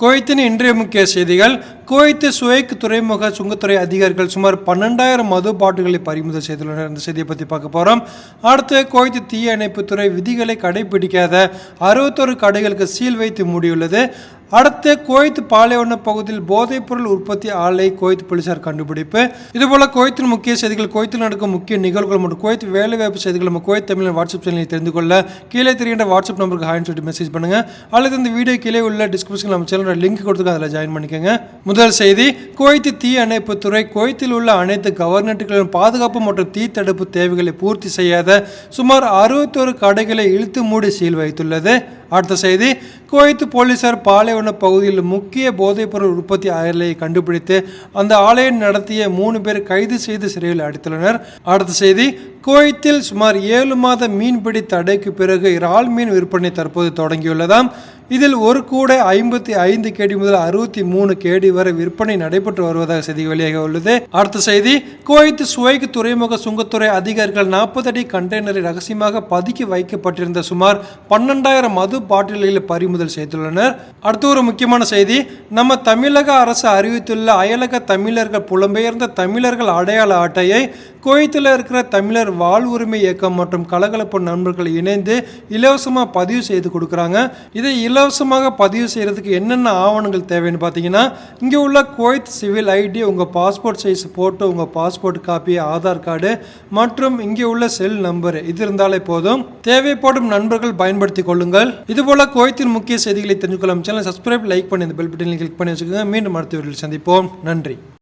குவைத்தின் இன்றைய முக்கிய செய்திகள் குவைத்து சுவைக்கு துறைமுக சுங்கத்துறை அதிகாரிகள் சுமார் பன்னெண்டாயிரம் மது பாட்டுகளை பறிமுதல் செய்துள்ளனர். இந்த செய்தியை பற்றி பார்க்க போகிறோம் அடுத்து குவைத்து தீய துறை விதிகளை கடைபிடிக்காத அறுபத்தொரு கடைகளுக்கு சீல் வைத்து மூடியுள்ளது. அடுத்து குவைத் பாலைவன பகுதியில் போதைப்பொருள் உற்பத்தி ஆலை குவைத் போலீசார் கண்டுபிடிப்பு. இதுபோல குவைத்தின் முக்கிய செய்திகள் குவைத்தில் நடக்கும் முக்கிய நிகழ்வுகள் மற்றும் குவைத் வேலைவாய்ப்பு செய்திகள் நம்ம குவைத் தமிழ் வாட்ஸ்அப் சேனலில் தெரிந்து கொள்ள கீழே தெரிகின்ற வாட்ஸ்அப் நம்பருக்கு ஹாய்னு சொல்லிட்டு மெசேஜ் பண்ணுங்க. அல்லது இந்த வீடியோ கீழே உள்ள டிஸ்கிரிப்ஷன் நம்ம சேனலோட லிங்க் கொடுத்துருக்கோம் அதில் ஜாயின் பண்ணிக்கோங்க. முதல் செய்தி குவைத்து தீ அணைப்பு துறை குவைத்தில் உள்ள அனைத்து கவர்னட்டுகளின் பாதுகாப்பு மற்றும் தீ தடுப்பு தேவைகளை பூர்த்தி செய்யாத சுமார் அறுபத்தோரு கடைகளை இழுத்து மூடி சீல் வைத்துள்ளது. அடுத்த செய்தி குவைத்து போலீசார் பாலைவன பகுதியில் முக்கிய போதைப்பொருள் உற்பத்தி ஆலையை கண்டுபிடித்து அந்த ஆலையை நடத்திய மூணு பேர் கைது செய்து சிறையில் அடைத்துள்ளனர். அடுத்த செய்தி குவைத்தில் சுமார் ஏழு மாத மீன்பிடி தடைக்கு பிறகு இறால் மீன் விற்பனை தற்போது தொடங்கியுள்ளதாம். இதில் ஒரு கூடை ஐம்பத்தி ஐந்து கேடி முதல் அறுபத்தி மூணு கேடி வரை விற்பனை நடைபெற்று வருவதாக செய்தி வெளியாக உள்ளது. அடுத்த செய்தி குவைத் சுவைக்கு துறைமுக சுங்கத்துறை அதிகாரிகள் நாற்பது அடி கண்டெய்னரை ரகசியமாக பதுக்கி வைக்கப்பட்டிருந்த சுமார் பன்னெண்டாயிரம் மது பாட்டில்களை பறிமுதல் செய்துள்ளனர். அடுத்து ஒரு முக்கியமான செய்தி நம்ம தமிழக அரசு அறிவித்துள்ள அயலக தமிழர்கள் புலம்பெயர்ந்த தமிழர்கள் அடையாள அட்டையை குவைத்தில் இருக்கிற தமிழர் வாழ்வுரிமை இயக்கம் மற்றும் கலகலப்பு நண்பர்கள் இணைந்து இலவசமாக பதிவு செய்து கொடுக்குறாங்க. இதை இலவசமாக பதிவு செய்கிறதுக்கு என்னென்ன ஆவணங்கள் தேவைன்னு பார்த்தீங்கன்னா இங்கே உள்ள குவைத் சிவில் ஐடி உங்கள் பாஸ்போர்ட் சைஸ் போட்டு உங்கள் பாஸ்போர்ட் காப்பி ஆதார் கார்டு மற்றும் இங்கே உள்ள செல் நம்பர். இது இருந்தாலே போதும். தேவைப்படும் நண்பர்கள் பயன்படுத்தி கொள்ளுங்கள். இதுபோல் குவைத்தின் முக்கிய செய்திகளை தெரிஞ்சுக்கொள்ளும் சேனல் சப்ஸ்கிரைப் லைக் பண்ணி இந்த பெல் பட்டனில் கிளிக் பண்ணி வச்சுக்கோங்க. மீண்டும் அடுத்த வீடியோவில் சந்திப்போம். நன்றி.